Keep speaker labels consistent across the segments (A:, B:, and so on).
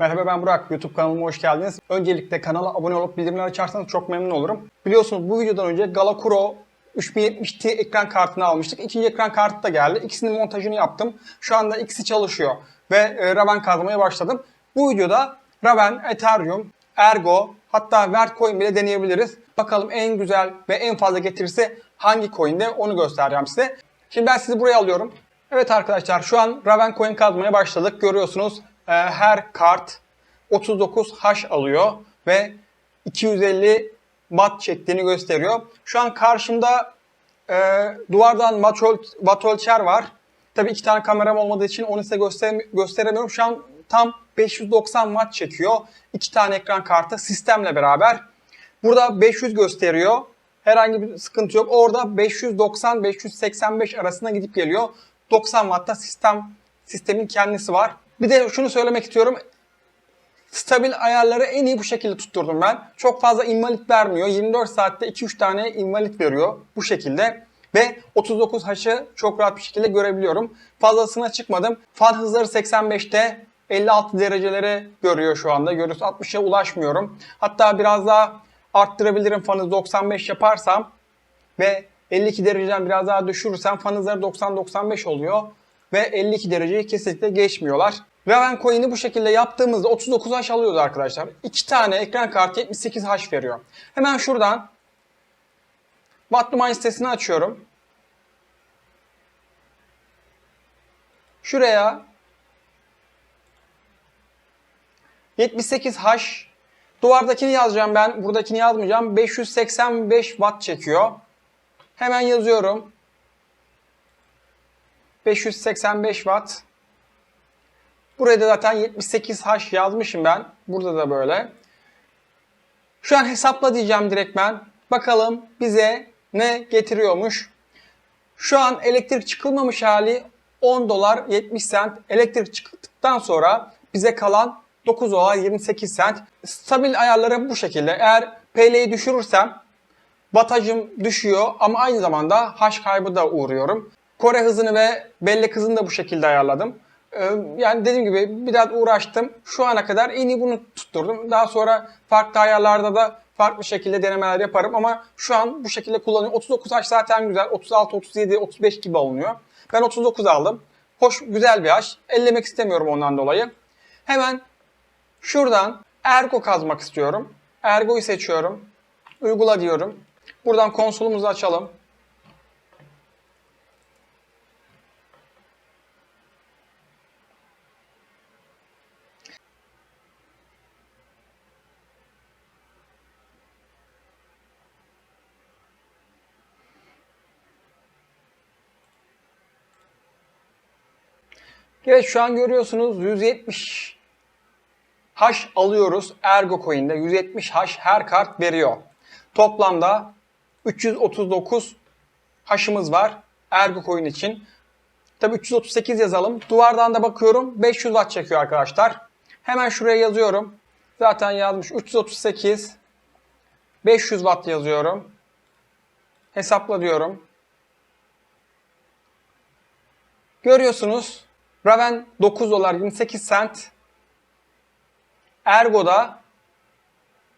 A: Merhaba ben Burak. YouTube kanalıma hoş geldiniz. Öncelikle kanala abone olup bildirimleri açarsanız çok memnun olurum. Biliyorsunuz bu videodan önce Galakuro 3070 Ti ekran kartını almıştık. İkinci ekran kartı da geldi. İkisinin montajını yaptım. Şu anda ikisi çalışıyor ve e, Raven kazmaya başladım. Bu videoda Raven, Ethereum, Ergo hatta Vertcoin bile deneyebiliriz. Bakalım en güzel ve en fazla getirisi hangi coin'de onu göstereceğim size. Şimdi ben sizi buraya alıyorum. Evet arkadaşlar şu an Raven coin kazmaya başladık. Görüyorsunuz her kart 39 hash alıyor ve 250 watt çektiğini gösteriyor. Şu an karşımda e, duvardan watt ölçer var. Tabii iki tane kameram olmadığı için onu size göster gösteremiyorum. Şu an tam 590 watt çekiyor. İki tane ekran kartı sistemle beraber. Burada 500 gösteriyor. Herhangi bir sıkıntı yok. Orada 590-585 arasında gidip geliyor. 90 wattta sistem sistemin kendisi var. Bir de şunu söylemek istiyorum. Stabil ayarları en iyi bu şekilde tutturdum ben. Çok fazla invalid vermiyor. 24 saatte 2-3 tane invalid veriyor bu şekilde. Ve 39 haşı çok rahat bir şekilde görebiliyorum. Fazlasına çıkmadım. Fan hızları 85'te 56 dereceleri görüyor şu anda. Görüyoruz 60'a ulaşmıyorum. Hatta biraz daha arttırabilirim fanı 95 yaparsam ve 52 dereceden biraz daha düşürürsem fan hızları 90-95 oluyor ve 52 dereceyi kesinlikle geçmiyorlar. Raven Coin'i bu şekilde yaptığımızda 39 hash alıyoruz arkadaşlar. 2 tane ekran kartı 78 hash veriyor. Hemen şuradan Wattluman sitesini açıyorum. Şuraya 78 hash duvardakini yazacağım ben. Buradakini yazmayacağım. 585 watt çekiyor. Hemen yazıyorum. 585 watt. Buraya da zaten 78 hash yazmışım ben. Burada da böyle. Şu an hesapla diyeceğim direkt ben. Bakalım bize ne getiriyormuş. Şu an elektrik çıkılmamış hali 10 dolar 70 cent. Elektrik çıktıktan sonra bize kalan 9 dolar 28 cent. Stabil ayarları bu şekilde. Eğer PL'yi düşürürsem Wattajım düşüyor ama aynı zamanda hash kaybı da uğruyorum. Kore hızını ve bellek hızını da bu şekilde ayarladım. Ee, Yani dediğim gibi biraz uğraştım. Şu ana kadar en iyi bunu tutturdum. Daha sonra farklı ayarlarda da farklı şekilde denemeler yaparım ama şu an bu şekilde kullanıyorum. 39 haş zaten güzel. 36, 37, 35 gibi alınıyor. Ben 39 aldım. Hoş, güzel bir haş. Ellemek istemiyorum ondan dolayı. Hemen şuradan Ergo kazmak istiyorum. Ergo'yu seçiyorum. Uygula diyorum. Buradan konsolumuzu açalım. Evet şu an görüyorsunuz 170 hash alıyoruz Ergo Coin'de. 170 hash her kart veriyor. Toplamda 339 hash'ımız var Ergo Coin için. Tabi 338 yazalım. Duvardan da bakıyorum 500 watt çekiyor arkadaşlar. Hemen şuraya yazıyorum. Zaten yazmış 338 500 watt yazıyorum. Hesapla diyorum. Görüyorsunuz Raven 9 dolar 28 cent. Ergo'da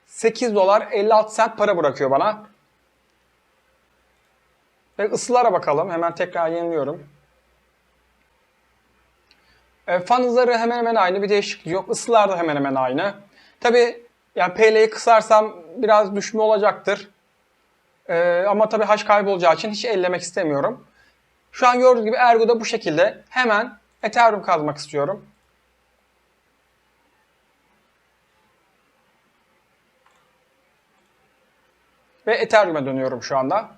A: 8 dolar 56 cent para bırakıyor bana. Ve ısılara bakalım. Hemen tekrar yeniliyorum. E, fan hızları hemen hemen aynı. Bir değişiklik yok. Isılar da hemen hemen aynı. Tabi yani PL'yi kısarsam biraz düşme olacaktır. E, ama tabi haş kaybolacağı için hiç ellemek istemiyorum. Şu an gördüğünüz gibi Ergo'da bu şekilde. Hemen Ethereum kazmak istiyorum. Ve Ethereum'e dönüyorum şu anda.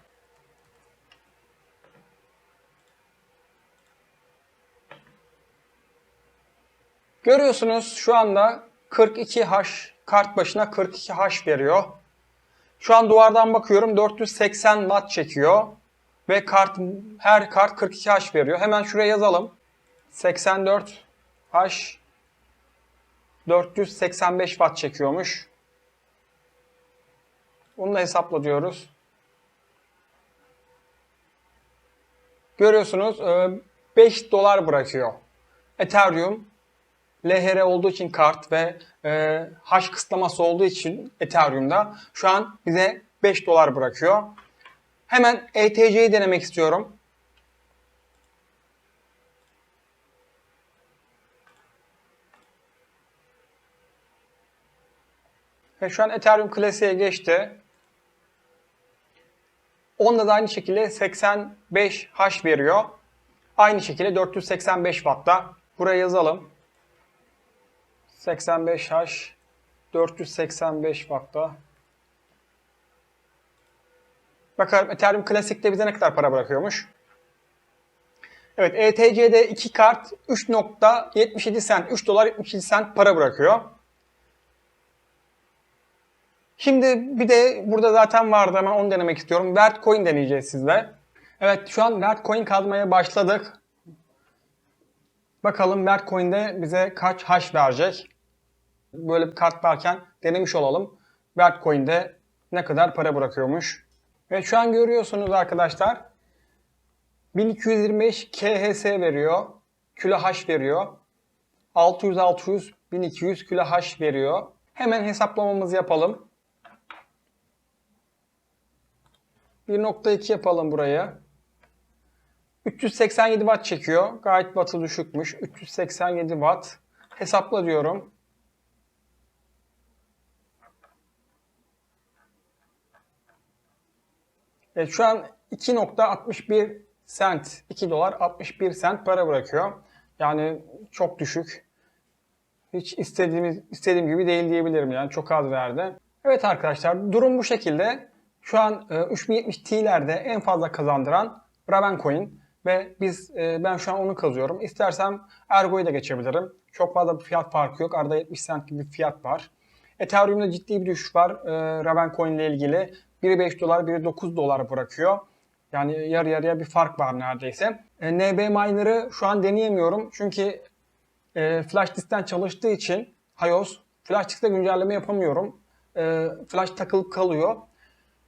A: Görüyorsunuz şu anda 42 hash kart başına 42 hash veriyor. Şu an duvardan bakıyorum 480 watt çekiyor. Ve kart her kart 42 hash veriyor. Hemen şuraya yazalım. 84 hash 485 watt çekiyormuş. Bunu da hesapla diyoruz. Görüyorsunuz e, 5 dolar bırakıyor. Ethereum LHR olduğu için kart ve e, hash kısıtlaması olduğu için Ethereum'da şu an bize 5 dolar bırakıyor. Hemen ETC'yi denemek istiyorum. Ve şu an Ethereum klasiğe geçti. Onda da aynı şekilde 85 hash veriyor. Aynı şekilde 485 Watt'ta. Buraya yazalım. 85 hash 485 Watt'ta. Bakalım Ethereum Classic'te bize ne kadar para bırakıyormuş. Evet ETC'de 2 kart 3.77 cent 3 dolar 77 cent para bırakıyor. Şimdi bir de burada zaten vardı hemen onu denemek istiyorum. Vertcoin deneyeceğiz sizle. Evet şu an Vertcoin kazmaya başladık. Bakalım Vertcoin'de bize kaç hash verecek. Böyle bir kart varken denemiş olalım. Vertcoin'de ne kadar para bırakıyormuş. Ve şu an görüyorsunuz arkadaşlar. 1225 KHS veriyor. Kilo hash veriyor. 600 600 1200 kilo hash veriyor. Hemen hesaplamamızı yapalım. 1.2 yapalım buraya. 387 watt çekiyor. Gayet wattı düşükmüş. 387 watt. Hesapla diyorum. Evet şu an 2.61 cent, 2 dolar 61 cent para bırakıyor. Yani çok düşük. Hiç istediğimiz istediğim gibi değil diyebilirim yani çok az verdi. Evet arkadaşlar durum bu şekilde. Şu an e, 3070 T'lerde en fazla kazandıran Ravencoin ve biz e, ben şu an onu kazıyorum. İstersem Ergo'yu da geçebilirim. Çok fazla bir fiyat farkı yok. Arada 70 cent gibi bir fiyat var. Ethereum'da ciddi bir düşüş var e, Ravencoin ile ilgili. Biri 5 dolar, biri 9 dolar bırakıyor. Yani yarı yarıya bir fark var neredeyse. E, NB Miner'ı şu an deneyemiyorum. Çünkü e, flash diskten çalıştığı için HIOS flash diskte güncelleme yapamıyorum. E, flash takılıp kalıyor.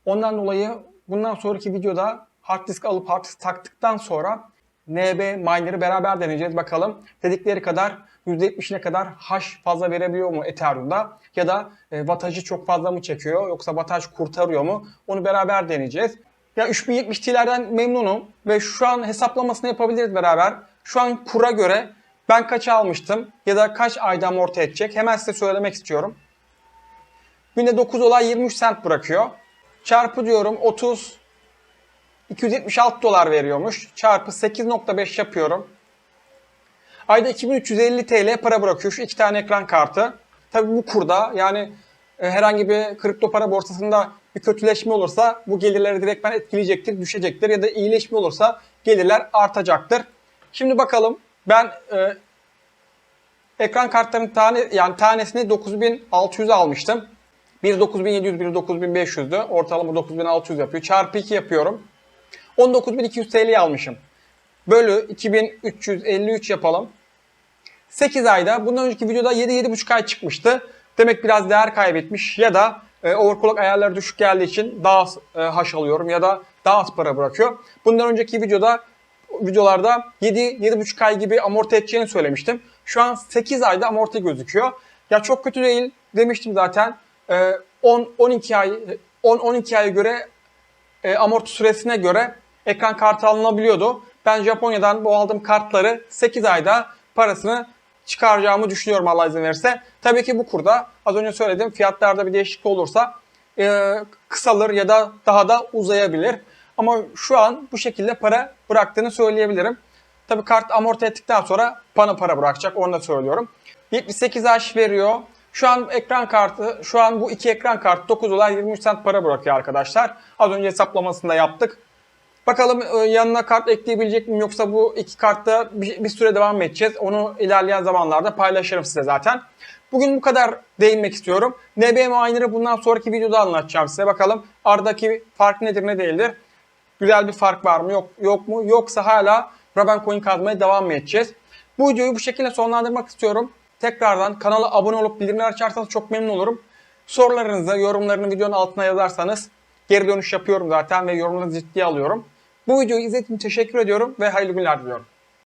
A: Ondan dolayı bundan sonraki videoda hard disk alıp hard disk taktıktan sonra NB Miner'ı beraber deneyeceğiz. Bakalım dedikleri kadar %70'ine kadar hash fazla verebiliyor mu Ethereum'da ya da e, watajı çok fazla mı çekiyor yoksa wataj kurtarıyor mu onu beraber deneyeceğiz. Ya 3070 T'lerden memnunum ve şu an hesaplamasını yapabiliriz beraber. Şu an kura göre ben kaça almıştım ya da kaç ayda amorti edecek hemen size söylemek istiyorum. Günde 9 olay 23 cent bırakıyor. Çarpı diyorum 30 276 dolar veriyormuş. Çarpı 8.5 yapıyorum. Ayda 2350 TL para bırakıyor şu iki tane ekran kartı. Tabi bu kurda yani e, herhangi bir kripto para borsasında bir kötüleşme olursa bu gelirleri direktmen etkileyecektir, düşecektir ya da iyileşme olursa gelirler artacaktır. Şimdi bakalım ben e, ekran kartlarının tane yani tanesini 9600 almıştım. Biri 9700, biri 9500'dü. Ortalama 9600 yapıyor. Çarpı 2 yapıyorum. 19200 TL almışım. Bölü 2353 yapalım. 8 ayda bundan önceki videoda 7-7,5 ay çıkmıştı. Demek biraz değer kaybetmiş ya da e, overclock ayarları düşük geldiği için daha az e, haş alıyorum ya da daha az para bırakıyor. Bundan önceki videoda videolarda 7-7,5 ay gibi amorti edeceğini söylemiştim. Şu an 8 ayda amorti gözüküyor. Ya çok kötü değil demiştim zaten. E, 10-12 ay 10-12 aya göre e, amorti süresine göre ekran kartı alınabiliyordu. Ben Japonya'dan bu aldığım kartları 8 ayda parasını çıkaracağımı düşünüyorum Allah izin verirse. Tabii ki bu kurda az önce söyledim fiyatlarda bir değişiklik olursa e, kısalır ya da daha da uzayabilir. Ama şu an bu şekilde para bıraktığını söyleyebilirim. Tabii kart amorti ettikten sonra bana para bırakacak onu da söylüyorum. 78 H veriyor. Şu an ekran kartı, şu an bu iki ekran kartı 9 dolar 23 cent para bırakıyor arkadaşlar. Az önce hesaplamasını da yaptık. Bakalım e, yanına kart ekleyebilecek miyim yoksa bu iki kartta bir, süre devam edeceğiz. Onu ilerleyen zamanlarda paylaşırım size zaten. Bugün bu kadar değinmek istiyorum. NBM Miner'ı bundan sonraki videoda anlatacağım size. Bakalım aradaki fark nedir ne değildir. Güzel bir fark var mı yok, yok mu? Yoksa hala Ravencoin kazmaya devam mı edeceğiz? Bu videoyu bu şekilde sonlandırmak istiyorum. Tekrardan kanala abone olup bildirimleri açarsanız çok memnun olurum. Sorularınızı, yorumlarını videonun altına yazarsanız geri dönüş yapıyorum zaten ve yorumlarınızı ciddiye alıyorum. Bu videoyu izlediğiniz için teşekkür ediyorum ve hayırlı günler diliyorum.